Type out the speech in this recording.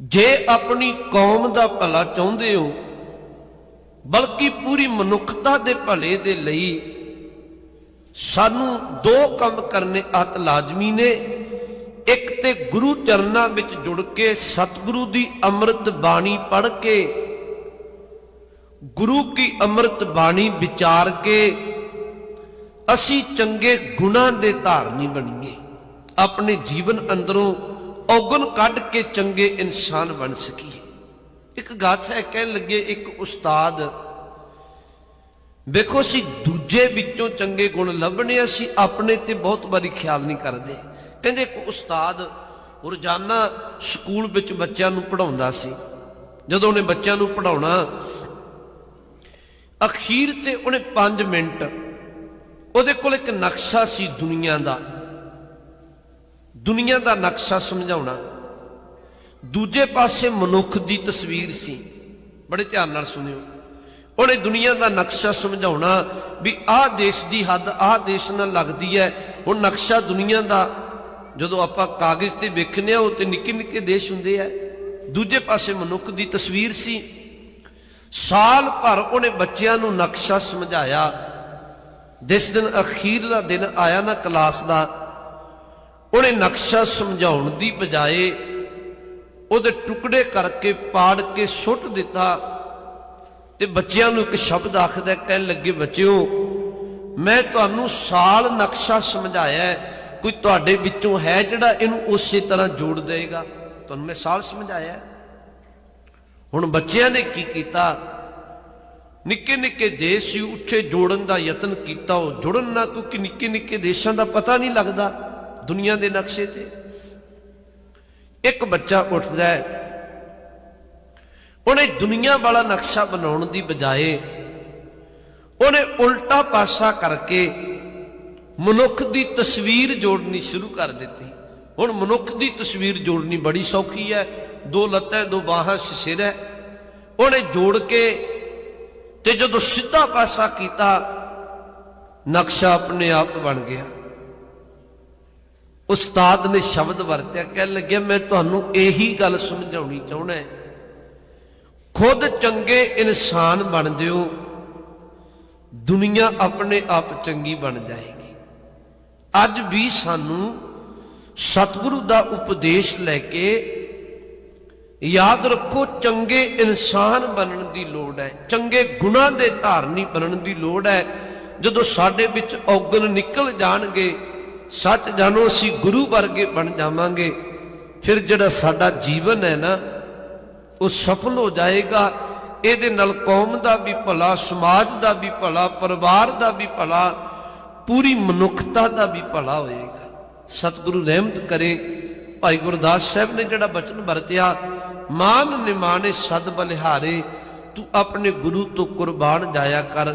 ਜੇ ਆਪਣੀ ਕੌਮ ਦਾ ਭਲਾ ਚਾਹੁੰਦੇ ਹੋ, ਬਲਕਿ ਪੂਰੀ ਮਨੁੱਖਤਾ ਦੇ ਭਲੇ ਦੇ ਲਈ, ਸਾਨੂੰ ਦੋ ਕੰਮ ਕਰਨੇ ਅਤ ਲਾਜ਼ਮੀ ਨੇ। ਇੱਕ ਤੇ ਗੁਰੂ ਚਰਨਾਂ ਵਿੱਚ ਜੁੜ ਕੇ ਸਤਿਗੁਰੂ ਦੀ ਅੰਮ੍ਰਿਤ ਬਾਣੀ ਪੜ੍ਹ ਕੇ, ਗੁਰੂ ਕੀ ਅੰਮ੍ਰਿਤ ਬਾਣੀ ਵਿਚਾਰ ਕੇ, ਅਸੀਂ ਚੰਗੇ ਗੁਣਾਂ ਦੇ ਧਾਰਨੀ ਬਣੀਏ। ਆਪਣੇ ਜੀਵਨ ਅੰਦਰੋਂ ਔਗਣ ਕੱਢ ਕੇ ਚੰਗੇ ਇਨਸਾਨ ਬਣ ਸਕੀਏ। ਇੱਕ ਗਾਥਾ ਹੈ, ਕਹਿਣ ਲੱਗੇ ਇੱਕ ਉਸਤਾਦ, ਵੇਖੋ ਅਸੀਂ ਦੂਜੇ ਵਿੱਚੋਂ ਚੰਗੇ ਗੁਣ ਲੱਭਣੇ ਅਸੀਂ ਆਪਣੇ ਤੇ ਬਹੁਤ ਵਾਰੀ ਖਿਆਲ ਨਹੀਂ ਕਰਦੇ। ਕਹਿੰਦੇ ਇੱਕ ਉਸਤਾਦ ਰੋਜ਼ਾਨਾ ਸਕੂਲ ਵਿੱਚ ਬੱਚਿਆਂ ਨੂੰ ਪੜਾਉਂਦਾ ਸੀ। ਜਦੋਂ ਉਹਨੇ ਬੱਚਿਆਂ ਨੂੰ ਪੜਾਉਣਾ ਅਖੀਰ ਤੇ ਉਹਨੇ 5 ਮਿੰਟ, ਉਹਦੇ ਕੋਲ ਇੱਕ ਨਕਸ਼ਾ ਸੀ ਦੁਨੀਆ ਦਾ। ਦੁਨੀਆ ਦਾ ਨਕਸ਼ਾ ਸਮਝਾਉਣਾ। ਦੂਜੇ ਪਾਸੇ ਮਨੁੱਖ ਦੀ ਤਸਵੀਰ ਸੀ। ਬੜੇ ਧਿਆਨ ਨਾਲ ਸੁਣਿਓ। ਉਹਨੇ ਦੁਨੀਆ ਦਾ ਨਕਸ਼ਾ ਸਮਝਾਉਣਾ ਵੀ ਆਹ ਦੇਸ਼ ਦੀ ਹੱਦ, ਆਹ ਦੇਸ਼ ਨਾਲ ਲੱਗਦੀ ਹੈ। ਹੁਣ ਨਕਸ਼ਾ ਦੁਨੀਆ ਦਾ, ਜਦੋਂ ਆਪਾਂ ਕਾਗਜ਼ ਤੇ ਵੇਖਨੇ ਆ, ਉਹ ਤੇ ਨਿੱਕੇ ਨਿੱਕੇ ਦੇਸ਼ ਹੁੰਦੇ ਆ। ਦੂਜੇ ਪਾਸੇ ਮਨੁੱਖ ਦੀ ਤਸਵੀਰ ਸੀ। ਸਾਲ ਭਰ ਉਹਨੇ ਬੱਚਿਆਂ ਨੂੰ ਨਕਸ਼ਾ ਸਮਝਾਇਆ। ਜਿਸ ਦਿਨ ਅਖੀਰਲਾ ਦਿਨ ਆਇਆ ਨਾ ਕਲਾਸ ਦਾ ਉਹਨੇ ਨਕਸ਼ਾ ਸਮਝਾਉਣ ਦੀ ਬਜਾਏ ਉਹਦੇ ਟੁਕੜੇ ਕਰਕੇ ਪਾੜ ਕੇ ਸੁੱਟ ਦਿੱਤਾ ਤੇ ਬੱਚਿਆਂ ਨੂੰ ਇੱਕ ਸ਼ਬਦ ਆਖਦਾ ਕਹਿਣ ਲੱਗੇ, ਬੱਚਿਓ, ਮੈਂ ਤੁਹਾਨੂੰ ਸਾਲ ਨਕਸ਼ਾ ਸਮਝਾਇਆ ਕੋਈ ਤੁਹਾਡੇ ਵਿੱਚੋਂ ਹੈ ਜਿਹੜਾ ਇਹਨੂੰ ਉਸੇ ਤਰ੍ਹਾਂ ਜੋੜ ਦੇਗਾ ਤੁਹਾਨੂੰ ਮੈਂ ਸਾਲ ਸਮਝਾਇਆ ਹੁਣ ਬੱਚਿਆਂ ਨੇ ਕੀ ਕੀਤਾ? ਨਿੱਕੇ ਨਿੱਕੇ ਦੇਸ਼ ਹੀ ਉੱਥੇ ਜੋੜਨ ਦਾ ਯਤਨ ਕੀਤਾ, ਉਹ ਜੁੜਨ ਨਾਲ ਕਿਉਂਕਿ ਨਿੱਕੇ ਨਿੱਕੇ ਦੇਸ਼ਾਂ ਦਾ ਪਤਾ ਨਹੀਂ ਲੱਗਦਾ? ਦੁਨੀਆ ਦੇ ਨਕਸ਼ੇ ਤੇ। ਇੱਕ ਬੱਚਾ ਉੱਠਦਾ ਹੈ। ਉਹਨੇ ਦੁਨੀਆ ਵਾਲਾ ਨਕਸ਼ਾ ਬਣਾਉਣ ਦੀ ਬਜਾਏ ਉਹਨੇ ਉਲਟਾ ਪਾਸਾ ਕਰਕੇ ਮਨੁੱਖ ਦੀ ਤਸਵੀਰ ਜੋੜਨੀ ਸ਼ੁਰੂ ਕਰ ਦਿੱਤੀ। ਹੁਣ ਮਨੁੱਖ ਦੀ ਤਸਵੀਰ ਜੋੜਨੀ ਬੜੀ ਸੌਖੀ ਹੈ। ਦੋ ਲੱਤਾਂ ਦੋ ਬਾਹਾਂ, ਸਿਰ ਹੈ। ਉਹਨੇ ਜੋੜ ਕੇ ਤੇ ਜਦੋਂ ਸਿੱਧਾ ਪਾਸਾ ਕੀਤਾ, ਨਕਸ਼ਾ ਆਪਣੇ ਆਪ ਬਣ ਗਿਆ। ਉਸਤਾਦ ਨੇ ਸ਼ਬਦ ਵਰਤਿਆ, ਕਹਿਣ ਲੱਗਿਆ ਮੈਂ ਤੁਹਾਨੂੰ ਇਹੀ ਗੱਲ ਸਮਝਾਉਣੀ ਚਾਹੁੰਦਾ ਖੁਦ ਚੰਗੇ ਇਨਸਾਨ ਬਣ ਜਿਓ, ਦੁਨੀਆ ਆਪਣੇ ਆਪ ਚੰਗੀ ਬਣ ਜਾਏਗੀ। ਅੱਜ ਵੀ ਸਾਨੂੰ ਸਤਿਗੁਰੂ ਦਾ ਉਪਦੇਸ਼ ਲੈ ਕੇ ਯਾਦ ਰੱਖੋ, ਚੰਗੇ ਇਨਸਾਨ ਬਣਨ ਦੀ ਲੋੜ ਹੈ, ਚੰਗੇ ਗੁਣਾਂ ਦੇ ਧਾਰਨੀ ਬਣਨ ਦੀ ਲੋੜ ਹੈ। ਜਦੋਂ ਸਾਡੇ ਵਿੱਚ ਔਗਣ ਨਿਕਲ ਜਾਣਗੇ ਸੱਚ ਜਾਣੋ, ਅਸੀਂ ਗੁਰੂ ਵਰਗੇ ਬਣ ਜਾਵਾਂਗੇ। ਫਿਰ ਜਿਹੜਾ ਸਾਡਾ ਜੀਵਨ ਹੈ ਨਾ, ਉਹ ਸਫਲ ਹੋ ਜਾਏਗਾ। ਇਹਦੇ ਨਾਲ ਕੌਮ ਦਾ ਵੀ ਭਲਾ, ਸਮਾਜ ਦਾ ਵੀ ਭਲਾ, ਪਰਿਵਾਰ ਦਾ ਵੀ ਭਲਾ, ਪੂਰੀ ਮਨੁੱਖਤਾ ਦਾ ਵੀ ਭਲਾ ਹੋਏਗਾ। ਸਤਿਗੁਰੂ ਰਹਿਮਤ ਕਰੇ। ਭਾਈ ਗੁਰਦਾਸ ਸਾਹਿਬ ਨੇ ਜਿਹੜਾ ਬਚਨ ਵਰਤਿਆ, ਮਾਨ ਨਿਮਾਣੇ ਸਦ ਬਲਿਹਾਰੇ, ਤੂੰ ਆਪਣੇ ਗੁਰੂ ਤੋਂ ਕੁਰਬਾਨ ਜਾਇਆ ਕਰ।